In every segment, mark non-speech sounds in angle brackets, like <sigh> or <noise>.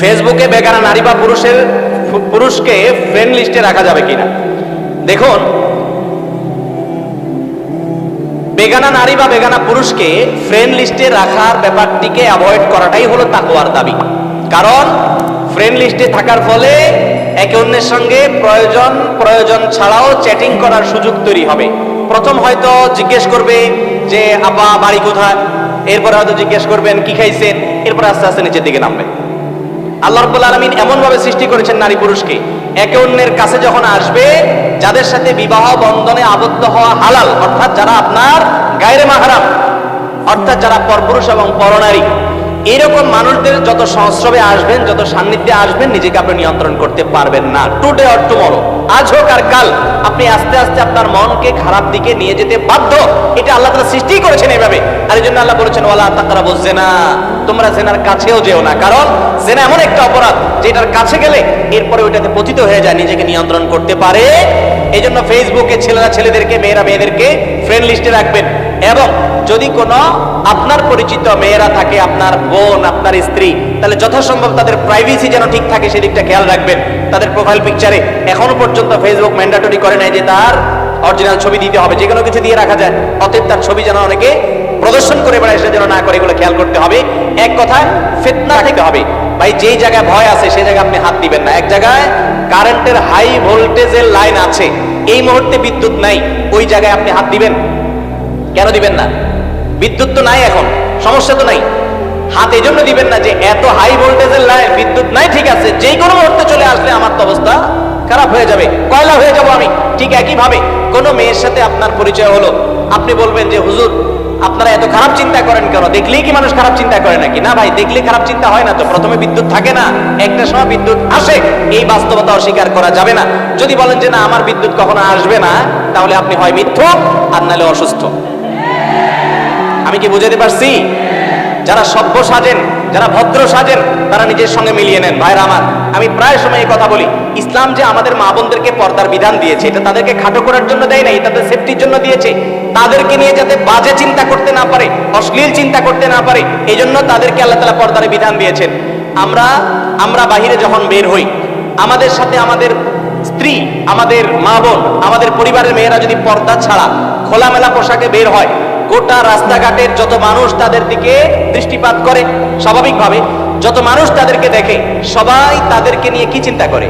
ফেসবুকে বেগানা নারী বা পুরুষের পুরুষকে ফ্রেন্ড লিস্টে রাখা যাবে কিনা? দেখুন, বেগানা নারী বা বেগানা পুরুষকে ফ্রেন্ড লিস্টে রাখার ব্যাপারটিকে অ্যাভয়েড করাটাই হলো তাকওয়ার দাবি। কারণ ফ্রেন্ড লিস্টে থাকার ফলে একে অন্যের সঙ্গে প্রয়োজন প্রয়োজন ছাড়াও চ্যাটিং করার সুযোগ তৈরি হবে। প্রথম হয়তো জিজ্ঞেস করবে যে, আপা, বাড়ি কোথায়? এরপরে হয়তো জিজ্ঞেস করবেন, কি খাইছেন? এরপর আস্তে আস্তে নিচের দিকে নামবে। আল্লাহ রব্বুল আলমিন এমনভাবে সৃষ্টি করেছেন নারী পুরুষকে। একে অন্যের কাছে যখন আসবে, যাদের সাথে বিবাহ বন্ধনে আবদ্ধ হওয়া হালাল, অর্থাৎ যারা আপনার গায়ের মাহারাম, অর্থাৎ যারা পরপুরুষ এবং পরনারী এরকম মানুষদের যত সংস্রবে আসবেন, যত সান্নিধ্যে আসবেন, নিজেকে আপনি নিয়ন্ত্রণ করতে পারবেন না। টুডে অর টুমরো আজ হোক আর কাল, আপনি আস্তে আস্তে আপনার মনকে খারাপ দিকে নিয়ে যেতে বাধ্য। এটা আল্লাহ তালা সৃষ্টি করেছেন এইভাবে। আর এই জন্য আল্লাহ বলেছেন, ওয়ালা তাকারা বলছে না তোমরা জেনার কাছেও যেও না। কারণ জেনা এমন একটা অপরাধ, যেটার কাছে গেলে এরপরে ওইটাতে পতিত হয়ে যায়, নিজেকে নিয়ন্ত্রণ করতে পারে। এই জন্য ফেসবুকে ছেলেরা ছেলেদেরকে, মেয়েরা মেয়েদেরকে ফ্রেন্ড লিস্টে রাখবেন। এবং যদি কোনো আপনার পরিচিত মেয়েরা থাকে, আপনার বোন, আপনার স্ত্রী, তাহলে যথাসম্ভব তাদের প্রাইভেসি যেন ঠিক থাকে, সেদিকটা খেয়াল রাখবেন। তাদের প্রোফাইল পিকচারে এখনও পর্যন্ত ফেসবুক ম্যান্ডাটরি করে নাই যে তার অরিজিনাল ছবি দিতে হবে, যে কোনো কিছু দিয়ে রাখা যায়। অতএব তার ছবি যেন অনেকে প্রদর্শন করে বেড়ায় সে যেন না করে, এগুলো খেয়াল করতে হবে। এক কথায় ফেতনা রাখতে হবে। ভাই, যেই জায়গায় ভয় আছে সেই জায়গায় আপনি হাত দিবেন না। এক জায়গায় কারেন্টের হাই ভোল্টেজের লাইন আছে। এই মুহূর্তে বিদ্যুৎ নাই, ওই জায়গায় আপনি হাত দিবেন। কেন দিবেন না? বিদ্যুৎ তো নাই এখন, সমস্যা তো নাই। হাত এই জন্য দিবেন না যে এত হাই ভোল্টেজের লাইন বিদ্যুৎ নাই, ঠিক আছে যেই কোনো মুহূর্তে চলে আসলে আমার তো অবস্থা খারাপ হয়ে যাবে, কয়লা হয়ে যাব আমি, ঠিক একইভাবে। কোনো মেয়ের সাথে আপনার পরিচয় হলো, আপনি বলবেন যে, হুজুর, আপনারা এত খারাপ চিন্তা করেন কেন? দেখলেই কি মানুষ খারাপ চিন্তা করে নাকি? না ভাই, দেখলে খারাপ চিন্তা হয় না তো, প্রথমে বিদ্যুৎ থাকে না, একটা সময় বিদ্যুৎ আসে, এই বাস্তবতা অস্বীকার করা যাবে না। যদি বলেন যে, না, আমার বিদ্যুৎ কখনো আসবে না, তাহলে আপনি হয় মিথ্যক, আর নাহলে অসুস্থ। আমি কি বুঝাতে পারছি? যারা সভ্য সাজেন, যারা ভদ্র সাজেন, তারা নিজের সঙ্গে মিলিয়ে নেন। ভাইরা আমার, আমি প্রায় সময় এই কথা বলি। ইসলাম যে আমাদের মা বোনদেরকে পর্দার বিধান দিয়েছে, এটা তাদেরকে খাটো করার জন্য দেয় না তাদের সেফটির জন্য দিয়েছে, তাদেরকে নিয়ে যাতে বাজে চিন্তা করতে না পারে, অশ্লীল চিন্তা করতে না পারে এই জন্য তাদেরকে আল্লাহ তালা পর্দার বিধান দিয়েছেন। আমরা আমরা বাহিরে যখন বের হই, আমাদের সাথে আমাদের স্ত্রী, আমাদের মা বোন, আমাদের পরিবারের মেয়েরা যদি পর্দা ছাড়া খোলামেলা পোশাকে বের হয় গোটা রাস্তাঘাটের যত মানুষ তাদের দিকে দৃষ্টিপাত করে, স্বাভাবিকভাবে যত মানুষ তাদেরকে দেখে, সবাই তাদেরকে নিয়ে কি চিন্তা করে?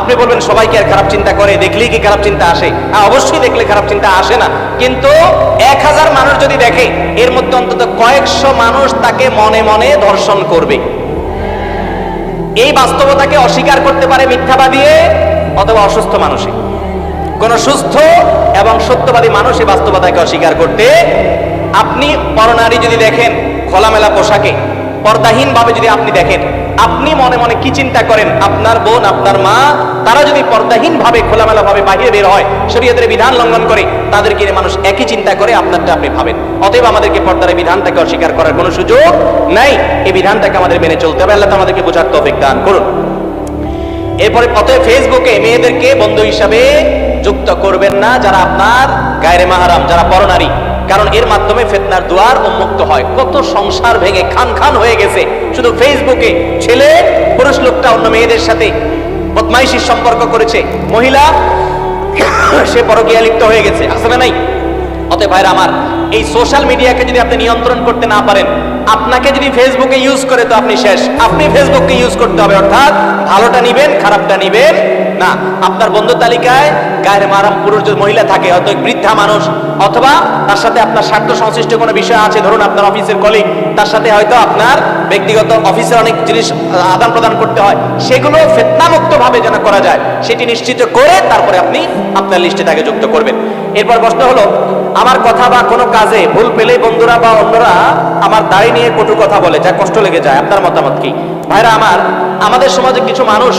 আপনি বলবেন, সবাই কি আর খারাপ চিন্তা করে? দেখলেই কি খারাপ চিন্তা আসে? হ্যাঁ অবশ্যই দেখলে খারাপ চিন্তা আসে না। কিন্তু এক হাজার মানুষ যদি দেখে, এর মধ্যে অন্তত কয়েকশো মানুষ তাকে মনে মনে ধর্ষণ করবে। এই বাস্তবতাকে অস্বীকার করতে পারে মিথ্যাবা দিয়ে অথবা অসুস্থ মানুষে। কোন সুস্থ এবং সত্যবাদী মানুষ এই বাস্তবতাকে অস্বীকার করতে আপনি পরনারী যদি দেখেন, খোলামেলা পোশাকে পর্দাহীন ভাবে যদি আপনি দেখেন, আপনি মনে মনে কি চিন্তা করেন? আপনার বোন, আপনার মা, তারা যদি পর্দাহীন ভাবে খোলামেলা ভাবে বাহিরে বের হয়, শরীয়তের বিধান লঙ্ঘন করে, তাদেরকে মানুষ একই চিন্তা করে, আপনারটা আপনি ভাবেন। অতএব আমাদেরকে পর্দার বিধানটাকে অস্বীকার করার কোনো সুযোগ নাই। এই বিধানটাকে আমাদের মেনে চলতে হবে। আল্লাহ আমাদেরকে বোঝার তৌফিক দান করুন। এরপরে অতএব ফেসবুকে মেয়েদেরকে বন্ধু হিসাবে যুক্ত করবেন না যারা আপনার গায়ের মাহারাম, যারা পরনারী। কারণ এর মাধ্যমে ফেতনার দুয়ার উন্মুক্ত হয়। কত সংসার ভেঙে খান খান হয়ে গেছে। শুধু ফেসবুকে ছেলে, পুরুষ লোকটা, অন্য মেয়েদের সাথে বদমাইশির সম্পর্ক করেছে। মহিলা, <coughs> সে পরকীয়া লিপ্ত হয়ে গেছে। আসলে নাই? অতএব ভাইরা আমার, এই সোশ্যাল মিডিয়াকে যদি আপনি নিয়ন্ত্রণ করতে না পারেন, আপনাকে যদি ফেসবুকে ইউজ করে তো আপনি শেষ। আপনি ফেসবুককে ইউজ করতে হবে, অর্থাৎ ভালোটা নিবেন, খারাপটা নিবেন না, আপনার বন্ধু তালিকায় গায়ের মারাম পুরুষ মহিলা থাকে, হয়তো বৃদ্ধা মানুষ, অথবা তার সাথে আপনার স্বার্থ সংশ্লিষ্ট কোনো বিষয় আছে, ধরুন আপনার অফিসের কলিগ তার সাথে হয়তো আপনার ব্যক্তিগত অফিসের অনেক জিনিস আদান প্রদান করতে হয়, সেগুলো ফেতনামুক্ত ভাবে যেন করা যায়, সেটি নিশ্চিত করে তারপরে আপনি আপনার লিস্টে তাকে যুক্ত করবেন। এরপর প্রশ্ন হলো, আমার কথা বা কোনো কাজে ভুল পেলে বন্ধুরা বা অন্যরা আমার দাড়ি নিয়ে কটু কথা বলে, যা কষ্ট লেগে যায়, আপনার মতামত কি? ভাইরা আমার, আমাদের সমাজে কিছু মানুষ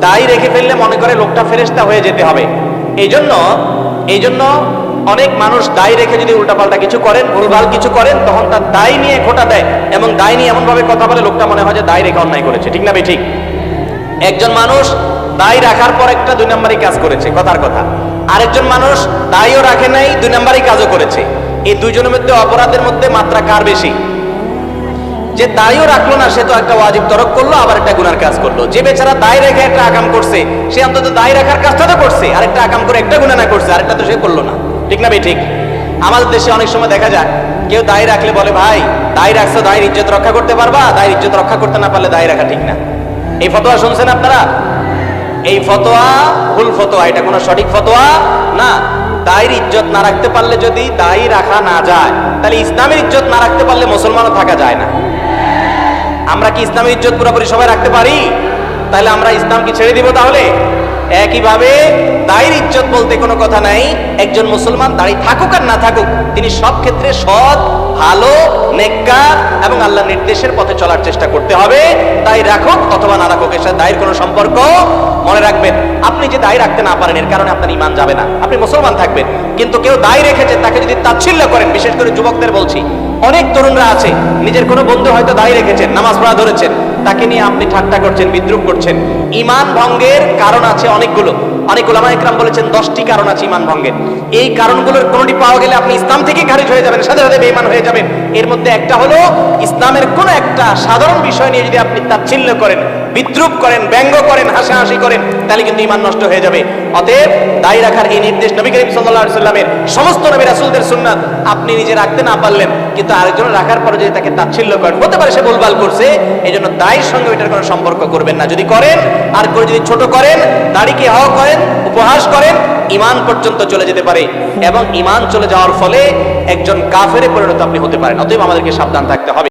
দাড়ি রেখে ফেললে মনে করে লোকটা ফেরেস্তা হয়ে যেতে হবে। এই জন্য এই জন্য অনেক মানুষ দায় রেখে যদি উল্টাপাল্টা কিছু করেন, ভুলভাল কিছু করেন, তখন তার দায় নিয়ে খোটা দেয় এবং দায় নিয়ে এমনভাবে কথা বলে লোকটা মনে হয় যে দায় রেখে অন্যায় করেছে। ঠিক না ভাই? ঠিক। একজন মানুষ দায় রাখার পর একটা দুই নম্বরই কাজ করেছে, কথার কথা। আরেকজন মানুষ দায়ও রাখে নাই, দুই নম্বরই কাজও করেছে। এই দুইজনের মধ্যে অপরাধের মধ্যে মাত্রা কার বেশি? যে দায়ও রাখল না, সে তো একটা ওয়াজিব তরক করল, আবার একটা গুনার কাজ করল। যে বেচারা দায় রেখে একটা আকাম করছে, সে অন্তত দায় রাখার কাজটা তো করছে আরেকটা আকাম করে একটা গুণা না করছে, আরেকটা তো সে করল না। ঠিক না ভাই, ঠিক? আমাদের দেশে অনেক সময় দেখা যায়, কেউ দায় রাখলে বলে, ভাই, দায় রাখছো, দায়ের ইজ্জত রক্ষা করতে পারবা, দায়ের ইজ্জত রক্ষা করতে না পারলে দায় রাখা ঠিক না। এই ফতোয়া শুনছেন আপনারা? এই ফতোয়া ভুল ফতোয়া, এটা কোনো সঠিক ফতোয়া? না। দায়ের ইজ্জত না রাখতে পারলে যদি দায়ী রাখা না যায়, তাহলে ইসলামের ইজ্জত না রাখতে পারলে মুসলমানও থাকা যায় না। আমরা কি ইসলামের ইজ্জত পুরোপুরি সবাই রাখতে পারি? তাহলে আমরা ইসলাম কি ছেড়ে দিব তাহলে? একইভাবে দায়ের ইজ্জত বলতে কোনো কথা নাই। একজন মুসলমান দাঁড়িয়ে থাকুক আর না থাকুক, তিনি সব ক্ষেত্রে সৎ, ভালো, নেককার এবং আল্লাহ নির্দেশের পথে চলার চেষ্টা করতে হবে। তাই রাখুক অথবা না রাখুক, এর সাথে দায়ের কোনো সম্পর্ক মনে রাখবেন। আপনি যে দায় রাখতে না পারেন, এর কারণে আপনার ইমান যাবে না। আপনি মুসলমান থাকবেন। কিন্তু কেউ দায় রেখেছে, তাকে যদি তাচ্ছিল্য করেন, বিশেষ করে যুবকদের বলছি অনেক তরুণরা আছে, নিজের কোনো বন্ধু হয়তো দায় রেখেছেন, নামাজ পড়া ধরেছেন, তাকে নিয়ে আপনি ঠাট্টা করছেন, বিদ্রুপ করছেন। ইমান ভঙ্গের কারণ আছে অনেকগুলো। অনেক ওলামা ইকরাম বলেছেন, দশটি কারণ আছে ইমান ভঙ্গের। এই কারণগুলোর কোনোটি পাওয়া গেলে আপনি ইসলাম থেকে খারিজ হয়ে যাবেন, সাথে সাথে বেঈমান হয়ে যাবেন। এর মধ্যে একটা হলো, ইসলামের কোনো একটা সাধারণ বিষয় নিয়ে যদি আপনি তাচ্ছিল্য করেন, বিদ্রুপ করেন, ব্যঙ্গ করেন, হাসাহাসি করেন, তাহলে কিন্তু ইমান নষ্ট হয়ে যাবে। অতএব দায়ী রাখার এই নির্দেশ নবী করিম আলাইহি সাল্লামের সমস্ত নবী রাসূলদের সুন্নাত, আপনি নিজে রাখতে না পারলেন। কিন্তু আরেকজন রাখার পরে যদি তাকে তাচ্ছিল্য করেন, হতে পারে সে ভুলভাল করছে এই জন্য দায়ের সঙ্গে এটার কোনো সম্পর্ক করবেন না। যদি করেন, আর করে যদি ছোট করেন দাড়িকে হওয়া করেন, উপহাস করেন ইমান পর্যন্ত চলে যেতে পারে। এবং ইমান চলে যাওয়ার ফলে একজন কাফেরে পরিণত আপনি হতে পারেন। অতএব আমাদেরকে সাবধান থাকতে হবে।